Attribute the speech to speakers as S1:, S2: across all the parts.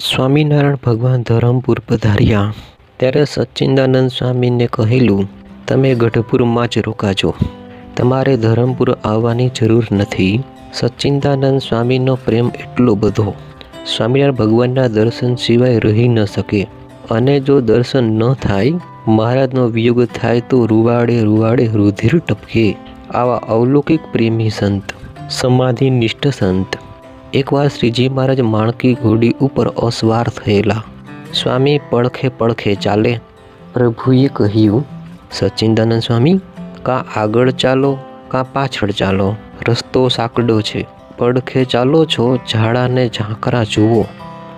S1: સ્વામિનારાયણ ભગવાન ધરમપુર પધાર્યા. ત્યારે સચ્ચિદાનંદ સ્વામીને કહેલું, તમે ગઢપુરમાં જ રોકાજો. તમારે ધરમપુર આવવાની જરૂર નથી. સચ્ચિદાનંદ સ્વામીનો પ્રેમ એટલો બધો. સ્વામિનારાયણ ભગવાનના દર્શન સિવાય રહી ન શકે. અને જો દર્શન ન થાય, મહારાજનો વિયોગ થાય તો રૂવાડે રૂવાડે રુધિર ટપકે. આવા અવલૌકિક પ્રેમી સંત સમાધિ નિષ્ઠ સંત એકવાર શ્રીજી મહારાજ માણકી ઘોડી ઉપર અસવાર થયેલા. સ્વામી, પડખે પડખે ચાલે. પ્રભુએ કહ્યું. સચ્ચિદાનંદ સ્વામી, કાં આગળ ચાલો, કાં પાછળ ચાલો. રસ્તો સાંકડો છે. પડખે ચાલો છો, ઝાડાને ઝાંકરા જુઓ.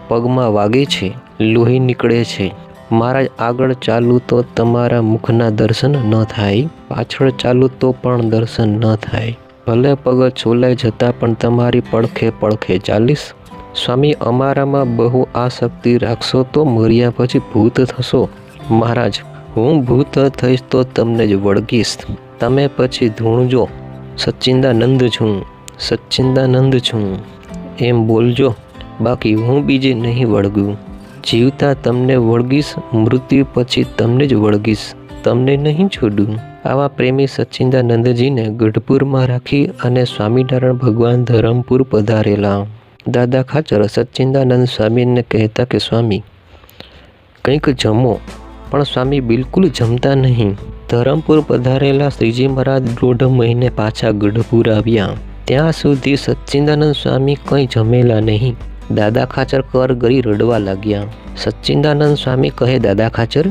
S1: પગમાં વાગે છે, લોહી નીકળે છે. મહારાજ, આગળ ચાલું તો તમારા મુખના દર્શન ન થાય, પાછળ ચાલું તો પણ દર્શન ન થાય. ભલે પગ છોલાઈ જતાં પણ તમારી પડખે પડખે ચાલીશ. સ્વામી, અમારામાં બહુ આસક્તિ રાખશો તો મર્યા પછી ભૂત થશો. મહારાજ, હું ભૂત થઈશ તો તમને જ વળગીશ. તમે પછી ધૂણજો સચ્ચિદાનંદ છું. સચ્ચિદાનંદ છું. એમ બોલજો. બાકી હું બીજે નહીં વળગું. જીવતા તમને વળગીશ, મૃત્યુ પછી તમને જ વળગીશ. તમને નહીં છોડું. આવા પ્રેમી સચ્ચિદાનંદજીને ગઢપુરમાં રાખી અને સ્વામિનારાયણ ભગવાન ધરમપુર પધારેલા. દાદા ખાચર સચ્ચિદાનંદ સ્વામીને કહેતા કે, સ્વામી, કંઈક જમો. પણ સ્વામી બિલકુલ જમતા નહીં. ધરમપુર પધારેલા શ્રીજી મહારાજ દોઢ મહિને પાછા ગઢપુર આવ્યા. ત્યાં સુધી સચ્ચિદાનંદ સ્વામી કંઈ જમેલા નહીં. દાદા ખાચર કર ગરી રડવા લાગ્યા. સચ્ચિદાનંદ સ્વામી કહે, દાદા ખાચર,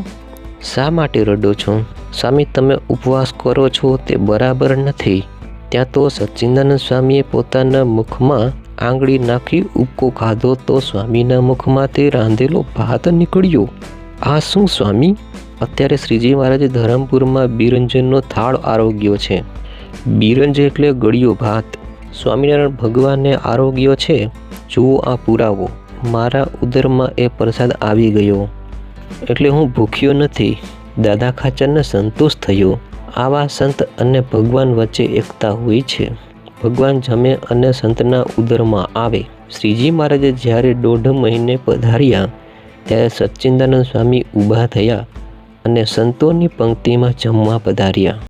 S1: શા માટે રડો છો? સ્વામી, તમે ઉપવાસ કરો છો તે બરાબર નથી. ત્યાં તો સચ્ચિદાનંદ સ્વામીએ પોતાના મુખમાં આંગળી નાખી ઉબકો ખાધો તો સ્વામીના મુખમાં તે રાંધેલો ભાત નીકળ્યો. આ શું સ્વામી? અત્યારે શ્રીજી મહારાજે ધરમપુરમાં બિરંજનનો થાળ આરોગ્યો છે. બિરંજ એટલે ગળ્યો ભાત. સ્વામિનારાયણ ભગવાનને આરોગ્ય છે? જુઓ આ પુરાવો. મારા ઉદરમાં એ પ્રસાદ આવી ગયો. એટલે હું ભૂખ્યો નથી. દાદા ખાચરને સંતોષ થયો. આવા સંત અને ભગવાન વચ્ચે એકતા હોય છે. ભગવાન જમે અને સંતના ઉદરમાં આવે. શ્રીજી મહારાજે જ્યારે દોઢ મહિને પધાર્યા, ત્યારે સચ્ચિદાનંદ સ્વામી ઊભા થયા અને સંતોની પંક્તિમાં જમવા પધાર્યા.